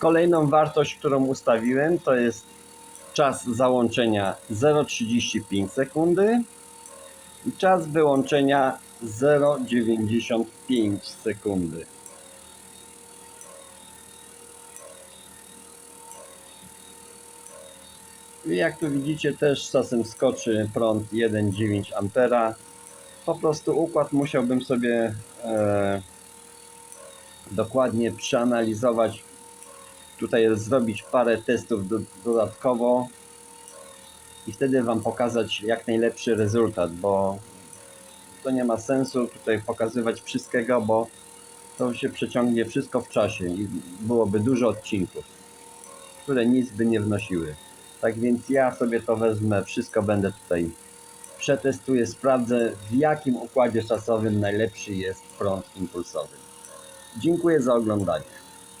Kolejną wartość, którą ustawiłem, to jest czas załączenia 0,35 sekundy i czas wyłączenia 0,95 sekundy. I jak tu widzicie też czasem skoczy prąd 1,9 ampera. Po prostu układ musiałbym sobie e, dokładnie przeanalizować. Tutaj zrobić parę testów do, dodatkowo i wtedy Wam pokazać jak najlepszy rezultat, bo to nie ma sensu tutaj pokazywać wszystkiego, bo to się przeciągnie wszystko w czasie i byłoby dużo odcinków, które nic by nie wnosiły. Tak więc ja sobie to wezmę, wszystko będę tutaj przetestuję, sprawdzę w jakim układzie czasowym najlepszy jest prąd impulsowy. Dziękuję za oglądanie.